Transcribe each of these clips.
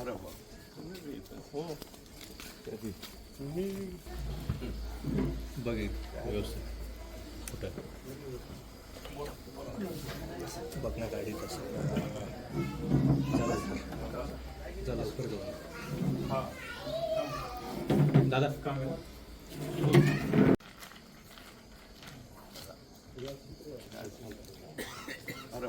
अरे हो बघ व्यवस्थित बघ ना गाडी कसं लवकर जाऊ दादा काम अरे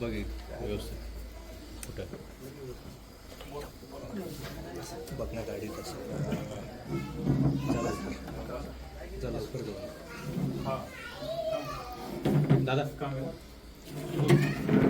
बघेल व्यवस्थित. कुठं? बघ ना गाडी तसं चला दादा.